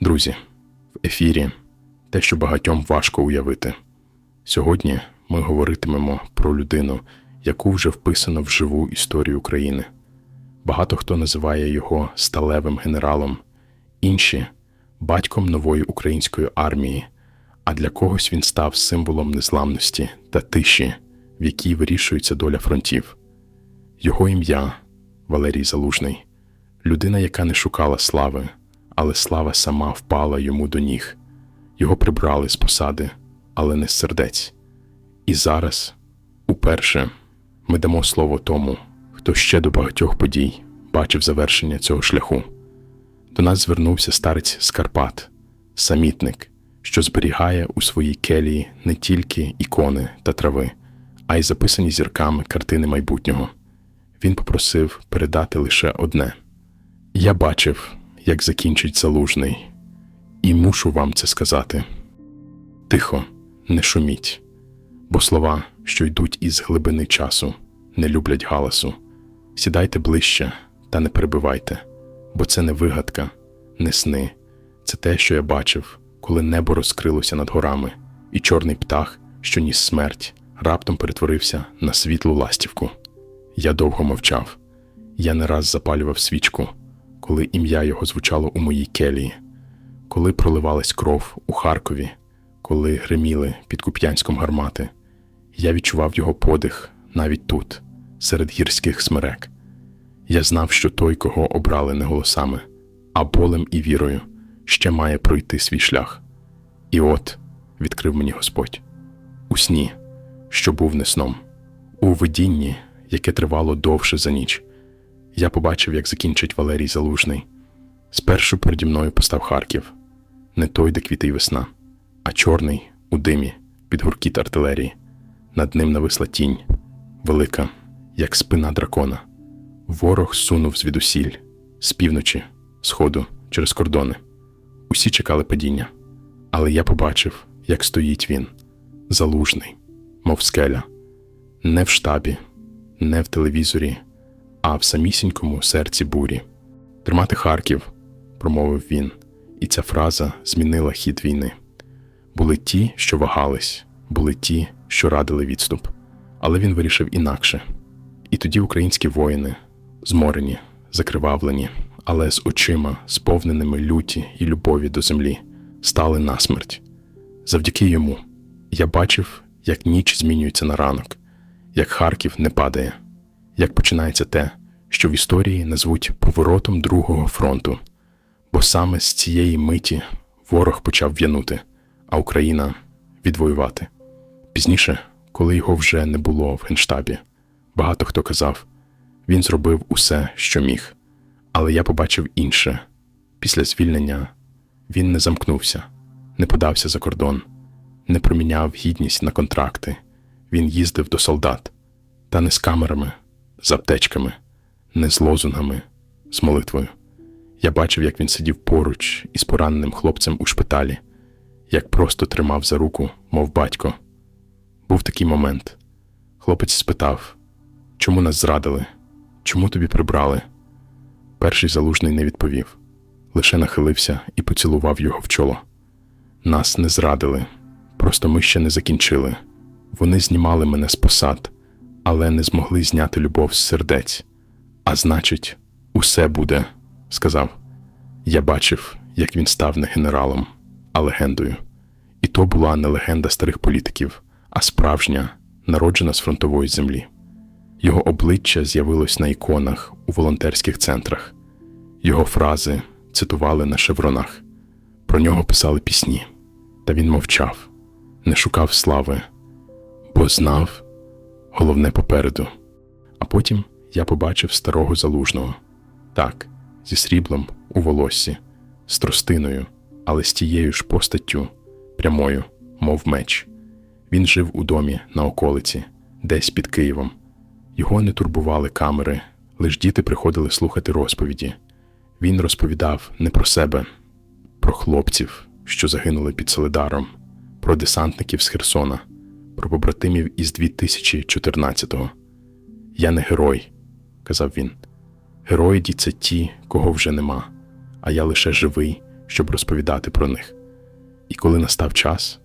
Друзі, в ефірі те, що багатьом важко уявити. Сьогодні ми говоритимемо про людину, яку вже вписано в живу історію України. Багато хто називає його сталевим генералом, інші батьком нової української армії, а для когось він став символом незламності та тиші, в якій вирішується доля фронтів. Його ім'я Валерій Залужний, людина, яка не шукала слави, але слава сама впала йому до ніг. Його прибрали з посади, але не з сердець. І зараз, уперше, ми дамо слово тому, хто ще до багатьох подій бачив завершення цього шляху. До нас звернувся старець з Карпат, самітник, що зберігає у своїй келії не тільки ікони та трави, а й записані зірками картини майбутнього. Він попросив передати лише одне: Я бачив, як закінчить залужний, і мушу вам це сказати. Тихо, не шуміть, бо слова, що йдуть із глибини часу, не люблять галасу. Сідайте ближче та не перебивайте, бо це не вигадка, не сни, це те, що я бачив, коли небо розкрилося над горами, і чорний птах, що ніс смерть, раптом перетворився на світлу ластівку. Я довго мовчав. Я не раз запалював свічку, коли ім'я його звучало у моїй келії, коли проливалась кров у Харкові, коли гриміли під Куп'янськом гармати. Я відчував його подих навіть тут, серед гірських смерек. Я знав, що той, кого обрали не голосами, а болем і вірою, ще має пройти свій шлях. І от відкрив мені Господь у сні, що був не сном, у видінні, яке тривало довше за ніч. Я побачив, як закінчить Валерій Залужний. Спершу переді мною постав Харків, не той, де квіти весна, а чорний у димі під гуркіт артилерії. Над ним нависла тінь, велика, як спина дракона. Ворог сунув звідусіль, з півночі, сходу, через кордони. Усі чекали падіння, але я побачив, як стоїть він, залужний, мов скеля, не в штабі, не в телевізорі, а в самісінькому серці бурі. Тримати Харків, промовив він, і ця фраза змінила хід війни. Були ті, що вагались, були ті, що радили відступ, але він вирішив інакше. І тоді українські воїни, зморені, закривавлені, але з очима, сповненими люті і любові до землі, стали насмерть. Завдяки йому я бачив, як ніч змінюється на ранок, як Харків не падає, як починається те, що в історії назвуть поворотом Другого фронту. Бо саме з цієї миті ворог почав в'янути, а Україна відвоювати. Пізніше, коли його вже не було в генштабі, багато хто казав, він зробив усе, що міг. Але я побачив інше. Після звільнення він не замкнувся, не подався за кордон, не проміняв гідність на контракти. Він їздив до солдат, та не з камерами, з аптечками, не з лозунгами, з молитвою. Я бачив, як він сидів поруч із пораненим хлопцем у шпиталі, як просто тримав за руку, мов батько. Був такий момент. Хлопець спитав, чому нас зрадили, чому тобі прибрали? Перший залужний не відповів, лише нахилився і поцілував його в чоло. Нас не зрадили, просто ми ще не закінчили. Вони знімали мене з посад, але не змогли зняти любов з сердець. А значить, усе буде, сказав. Я бачив, як він став не генералом, а легендою. І то була не легенда старих політиків, а справжня, народжена з фронтової землі. Його обличчя з'явилось на іконах у волонтерських центрах. Його фрази цитували на шевронах. Про нього писали пісні. Та він мовчав, не шукав слави, бо знав головне попереду. А потім я побачив старого залужного так, зі сріблом у волоссі, з тростиною, але з тією ж постаттю, прямою, мов меч. Він жив у домі на околиці, десь під Києвом. Його не турбували камери, лиш діти приходили слухати розповіді. Він розповідав не про себе, про хлопців, що загинули під Солидаром, про десантників з Херсона, про побратимів із 2014-го. Я не герой, казав він. Герої це ті, кого вже нема, а я лише живий, щоб розповідати про них. І коли настав час,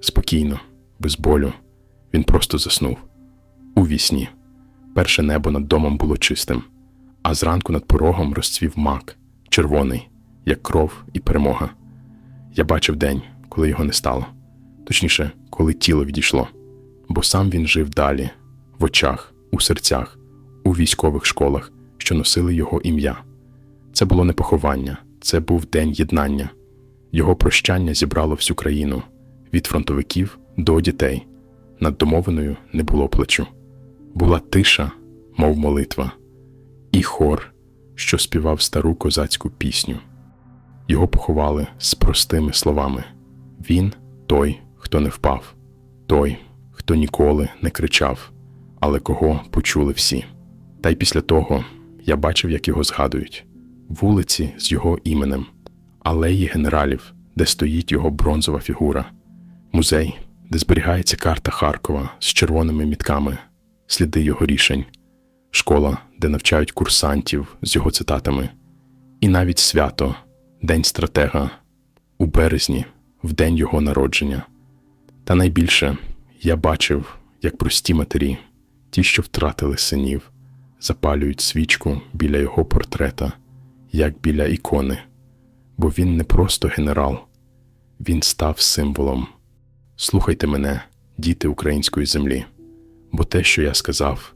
спокійно, без болю, він просто заснув. У вісні. Перше небо над домом було чистим, а зранку над порогом розцвів мак, червоний, як кров і перемога. Я бачив день, коли його не стало, точніше, коли тіло відійшло, бо сам він жив далі, в очах, у серцях, у військових школах, що носили його ім'я. Це було не поховання, це був день єднання. Його прощання зібрало всю країну від фронтовиків до дітей. Над домовиною не було плачу. Була тиша, мов молитва, і хор, що співав стару козацьку пісню. Його поховали з простими словами: Він той, хто не впав, той, хто ніколи не кричав, але кого почули всі. Та й після того я бачив, як його згадують вулиці з його іменем, алеї генералів, де стоїть його бронзова фігура, музей, де зберігається карта Харкова з червоними мітками, сліди його рішень, школа, де навчають курсантів з його цитатами, і навіть свято, День стратега, у березні, в день його народження. Та найбільше я бачив, як прості матері, ті, що втратили синів, запалюють свічку біля його портрета, як біля ікони, бо він не просто генерал, він став символом. Слухайте мене, діти української землі, бо те, що я сказав,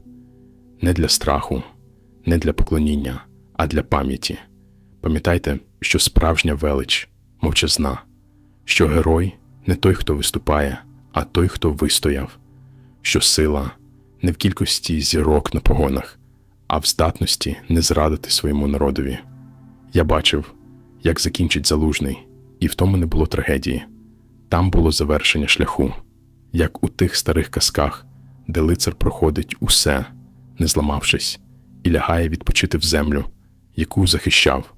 не для страху, не для поклоніння, а для пам'яті. Пам'ятайте, що справжня велич мовчазна, що герой не той, хто виступає, а той, хто вистояв, що сила не в кількості зірок на погонах, а в здатності не зрадити своєму народові. Я бачив, як закінчить залужний, і в тому не було трагедії. Там було завершення шляху, як у тих старих казках, де лицар проходить усе, не зламавшись, і лягає відпочити в землю, яку захищав.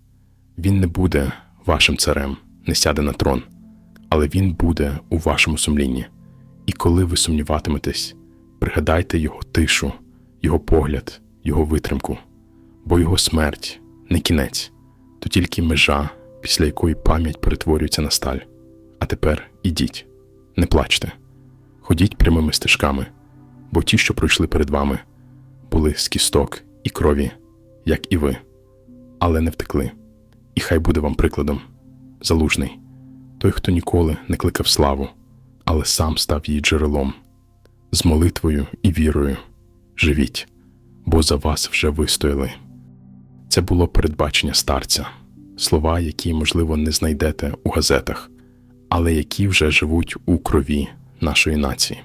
Він не буде вашим царем, не сяде на трон, але він буде у вашому сумлінні. І коли ви сумніватиметесь, пригадайте його тишу, його погляд, його витримку, бо його смерть не кінець, то тільки межа, після якої пам'ять перетворюється на сталь. А тепер ідіть, не плачте, ходіть прямими стежками, бо ті, що пройшли перед вами, були з кісток і крові, як і ви, але не втекли. І хай буде вам прикладом залужний, той, хто ніколи не кликав славу, але сам став її джерелом. З молитвою і вірою живіть, бо за вас вже вистояли. Це було передбачення старця, слова, які, можливо, не знайдете у газетах, але які вже живуть у крові нашої нації.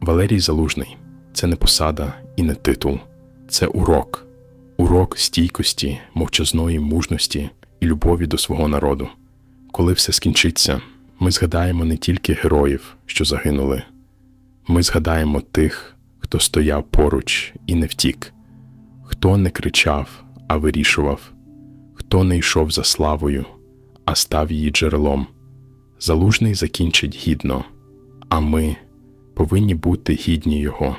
Валерій Залужний це не посада і не титул, це урок, урок стійкості, мовчазної мужності і любові до свого народу. Коли все скінчиться, ми згадаємо не тільки героїв, що загинули, ми згадаємо тих, хто стояв поруч і не втік, хто не кричав, а вирішував, хто не йшов за славою, а став її джерелом. Залужний закінчить гідно, а ми повинні бути гідні його.